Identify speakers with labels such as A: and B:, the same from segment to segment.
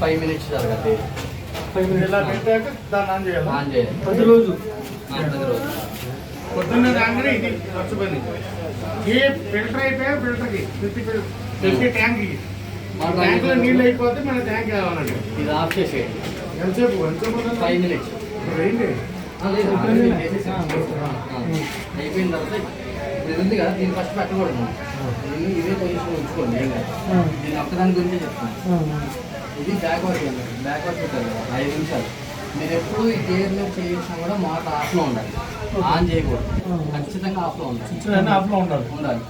A: Five minutes జరగండి
B: five minutes ఇలా పెట్టాక దాన్ని ఆన్ చేయాలి?
A: ఆన్ చేయాలి.
B: ప్రతిరోజు?
A: ఆ, ప్రతిరోజు.
B: పొద్దున్న రాగానే ఇది ఖర్చు పని ఏ ఫిల్టర్ అయిపోయా ఫిల్టర్కి ప్రతి ఫిల్- ప్రతి ట్యాంక్కి.
A: మన
B: ట్యాంక్లో నీళ్ళు అయిపోతే మన ట్యాంక్ కావాలండి.
A: ఇది ఆఫ్ చేసేయండి.
B: ఎంతసేపు? ఎంతసేపు?
A: Five minutes.
B: ఏంటి
A: అయిపోయిన తర్వాత ఇది ఉంది కదా దీన్ని ఫస్ట్ పెట్టకూడదు దీన్ని ఇదే పొజిషన్ ఉంచుకోండి ఏం కాదు. నేను ఒక్కదాని గురించే చెప్తాను ఇది బ్యాక్ వర్క్ బ్యాక్ వర్క్ ఉంటుంది కదా ఐదు నిమిషాలు. మీరు ఎప్పుడు ఈ గేర్ మీద చేసినా కూడా మోటార్ ఆఫ్లో ఉండాలి. ఆన్ చేయకూడదు. ఖచ్చితంగా ఆఫ్లో ఉండాలి.
B: ఆఫ్లో ఉండాలి.
A: ఉండాలి.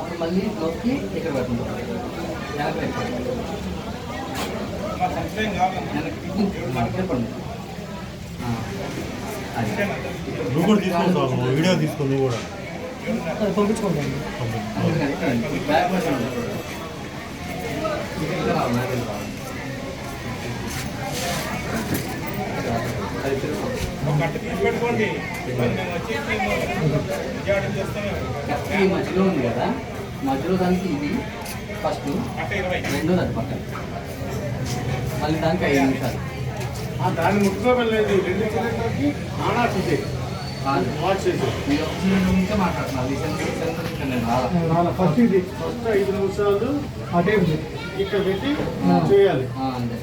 A: అప్పుడు మళ్ళీ నొక్కి ఇక్కడ పెట్టండి వెనక్కి వెనక్కి.
C: నువ్వు కూడా తీసుకో వీడియో తీసుకో నువ్వు కూడా.
B: పంపించుకుంటాను
A: అందుకని బ్యాక్ ఈ మధ్యలో ఉంది కదా? మధ్యలో దానికి ఇది ఫస్ట్ రెండో అది పక్కన. మళ్ళీ దానికి ఐదు నిమిషాలు.
B: దాన్ని ముట్టుకోవలేదు రెండు ఆన్ చేసి. ఫస్ట్ ఇది. ఫస్ట్ ఐదు నిమిషాలు అటే ఇక్కడ పెట్టి చేయాలి.
A: అంతే.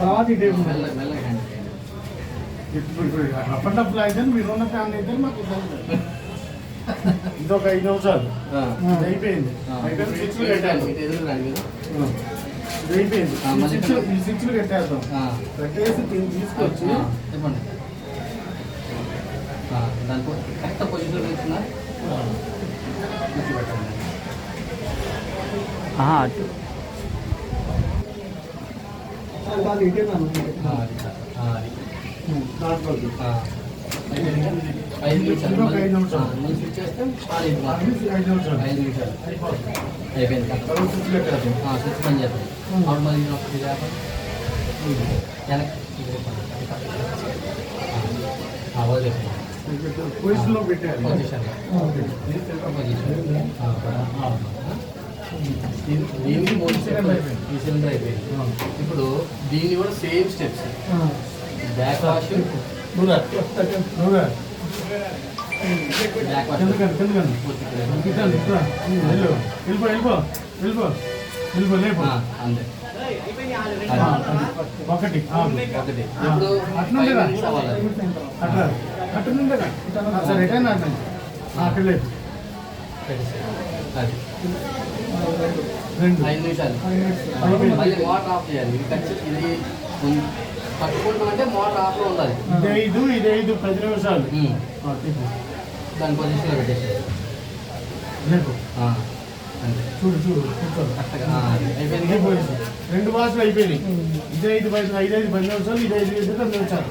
B: తర్వాత ఇదే ఇప్పుడు అప్పటికప్పుడు అయితే మీరు ఉన్న ఫ్యామిలీ అయితే మాకు. ఇది ఒక ఐదు నిమిషాలు. అయిపోయింది. అయిపోయింది స్విచ్లు పెట్టాలి అయిపోయింది.
A: ఆ,
B: ఈ స్విచ్లు స్విచ్లు పెట్టేద్దాం. పెట్టేసి దీన్ని తీసుకొచ్చి
A: ఆ, చెప్పండి. ఆ, దాని పొ- కరెక్ట్ పొజిషన్ వచ్చిందా కూర్చో పెట్టండి
B: అది ఇటే
A: ఐదు నిమిషాలు
B: ఐదు నిమిషాలు.
A: చేస్తే
B: ఐదు నిమిషాలు
A: ఐదు నిమిషాలు అయిపోయింది
B: స్విచ్
A: పని చేస్తాం ఒకటి
B: పొజిషన్
A: పొజిషన్ ఈ సిలిండర్ అయిపోయింది. ఇప్పుడు దీన్ని కూడా same steps. Back wash back
B: వెళ్ళిపో. వెళ్ళిపో వెళ్ళిపో. వెళ్ళిపో. లేపో.
A: అంతే.
B: ఒకటి
A: ఒకటి. ఇప్పుడు.
B: అట్లా. సరే అక్కడ లేపు.
A: అది. ఐదు నిమిషాలు
B: అయిపోయింది.
A: మళ్ళీ మోటార్ ఆఫ్ చేయాలి ఇది ఖచ్చితంగా ఇది ఉం- పట్టుకుంటామంటే మోటార్ ఆఫ్లో ఉండాలి
B: ఇది ఐదు ఇది ఐదు పది నిమిషాలు
A: ఉం.
B: ఆ, తిప్పు.
A: దాని పొజిషన్లో
B: చూడు చూడు.
A: అయిపోయింది.
B: రెండు బాసులు అయిపోయినాయి ఇది ఐదు పది ఐదు ఐదు పది నిమిషాలు ఇది ఐదు ఐదు పది నిమిషాలు.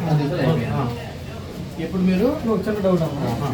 A: ఇప్పుడు మీరు
B: చిన్న డౌట్ అమ్మా